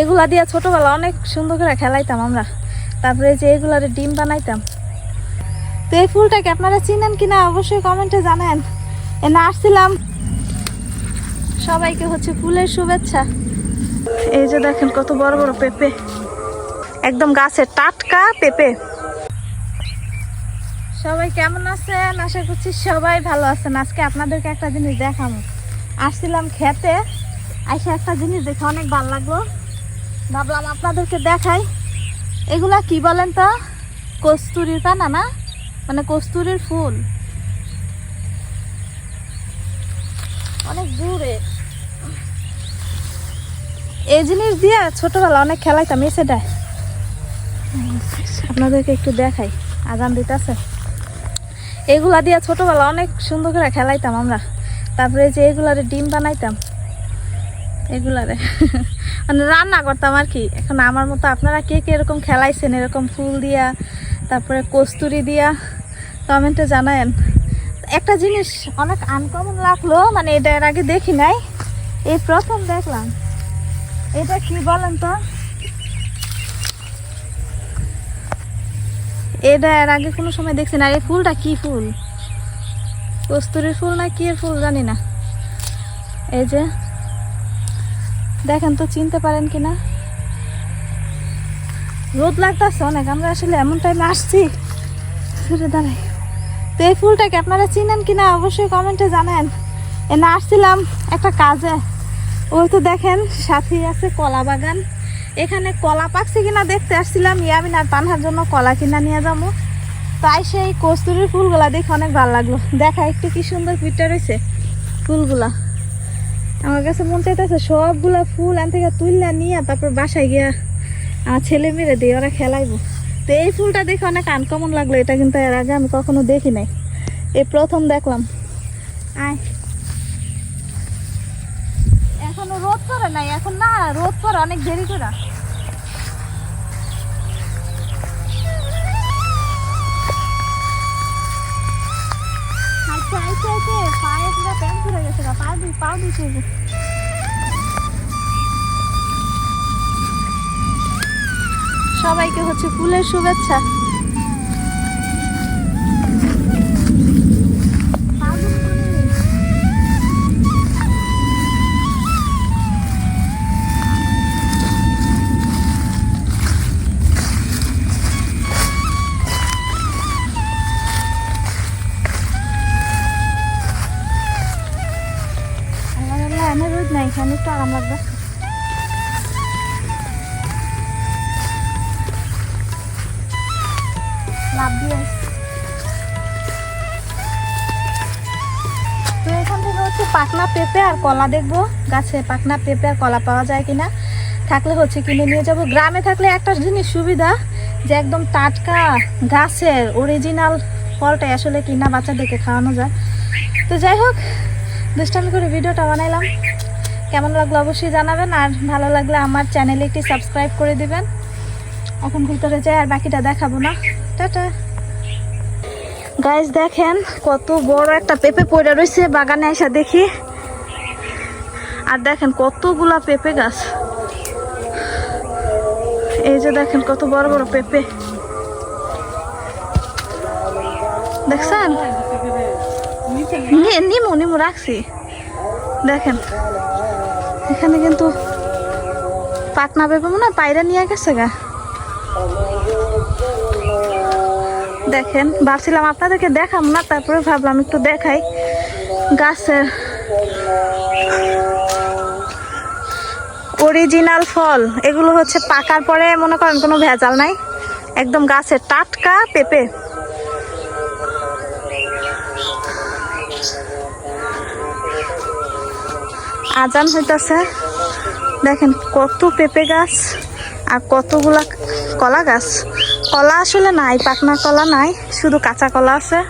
এগুলা দিয়ে ছোটবেলা অনেক সুন্দর করে খেলাইতাম আমরা। তারপরে যে এগুলার ডিম বানাইতাম। তো এই ফুলটাকে আপনারা চিনেন কিনা অবশ্যই কমেন্টে জানেন। এ না, আসছিলাম। সবাইকে হচ্ছে ফুলের শুভেচ্ছা। এই যে দেখেন কত বড় বড় পেঁপে। একদম গাছের টাটকা পেঁপে। সবাই কেমন আছেন? আশা করছি সবাই ভালো আছেন। আজকে আপনাদেরকে একটা জিনিস দেখাবো। আসছিলাম খেতে। আইসা একটা জিনিস দেখে অনেক ভালো লাগল। ভাবলাম আপনাদেরকে দেখাই। এগুলা কি বলেন তো? কস্তুরির পানা না? মানে কস্তুরির ফুল। অনেক দূরে। এই জিনিস দিয়ে ছোটবেলা অনেক খেলাইতাম, এই সেটাই আপনাদেরকে একটু দেখাই আগান দিতেছে। এগুলা দিয়ে ছোটবেলা অনেক সুন্দর করে খেলাইতাম আমরা। তারপরে যে এগুলারে ডিম বানাইতাম। এগুলারে মানে রান্না করতাম আর কি। এখন আমার মতো আপনারা কে কে এরকম খেলাইছেন, এরকম ফুল দিয়া, তারপরে কস্তুরি দিয়া কমেন্টে জানায়েন। একটা জিনিস অনেক আনকমন লাগল মানে এটা এর আগে দেখি নাই। এই প্রথম দেখলাম। এটা কি বলেন তো? এটা এর আগে কোনো সময় দেখছি না। এই ফুলটা কি ফুল? কস্তুরির ফুল না কি ফুল জানি না। এই যে দেখেন তো, চিনতে পারেন কিনা? রোদ লাগতেছে অনেক, আমরা আসলে এমন টাইমে আসছি। সরে দাঁড়াই। তো এই ফুলটাকে আপনারা চিনেন কিনা অবশ্যই কমেন্টে জানেন। এ না, আসছিলাম একটা কাজে। ওই তো দেখেন, সাথে আছে কলা বাগান। এখানে কলা পাকছে কিনা দেখতে আসছিলাম, ইয়ামিন আর পানহার জন্য কলা কিনা নিয়ে যাব। তাই সেই কস্তুরির ফুলগুলা দেখে অনেক ভালো লাগল। দেখা একটু কি সুন্দর পিঠটা রয়েছে ফুলগুলা। আমার কাছে মন চাইতেছে সবগুলা ফুল এন থেকে তুললা নিয়ে তারপর বাসায় গিয়া আমার ছেলে মেরে দিয়ে ওরা খেলাইবো। তো এই ফুলটা দেখে অনেক আনকমন লাগল, এটা কিন্তু এর আগে আমি কখনো দেখি নাই। এই প্রথম দেখলাম। আয়। এখনও রোদ করে নাই, এখন না, রোদ করে অনেক দেরি করে। পুড়ে গেছে গা পা দি পা দিছে সবাইকে হচ্ছে ফুলের শুভেচ্ছা। নাই এখানে একটু আরাম লাগবে। পাকনা পেঁপে আর কলা দেখব। গাছে পাকনা পেঁপে আর কলা পাওয়া যায় কিনা। থাকলে হচ্ছে কিনে নিয়ে যাব। গ্রামে থাকলে একটা জিনিস সুবিধা, যে একদম টাটকা গাছের অরিজিনাল ফলটাই আসলে কিনা বাচ্চাদেরকে খাওয়ানো যায়। তো যাই হোক, দুষ্টামি করে ভিডিওটা বানাইলাম। কেমন লাগল অবশ্যই জানাবেন, আর ভালো লাগলে আমার চ্যানেলে একটি সাবস্ক্রাইব করে দিবেন। এখন ভিতরে যাই, আর বাকিটা দেখাবো না। টাটা। গাইজ দেখেন কত বড় একটা পেঁপে পড়ে রয়েছে বাগানে এসে দেখি। আর দেখেন কতগুলা পেঁপে গাছ। এই যে দেখেন কত বড় বড় পেঁপে। দেখছেন? নিমু নিমু রাখছি। দেখেন, এখানে কিন্তু পাটনা পেঁপে মনে পায়রা নিয়ে গেছে গা। দেখেন, ভাবছিলাম আপনাদেরকে দেখাম না, তারপরে ভাবলাম একটু দেখাই গাছের অরিজিনাল ফল। এগুলো হচ্ছে পাকার পরে, মনে করেন কোনো ভেজাল নাই, একদম গাছের টাটকা পেঁপে। আজান হইতাছে। দেখেন কত পেঁপে গাছ আর কতগুলা কলা গাছ। কলা আসলে নাই পাকনা কলা নাই, শুধু কাঁচা কলা আছে।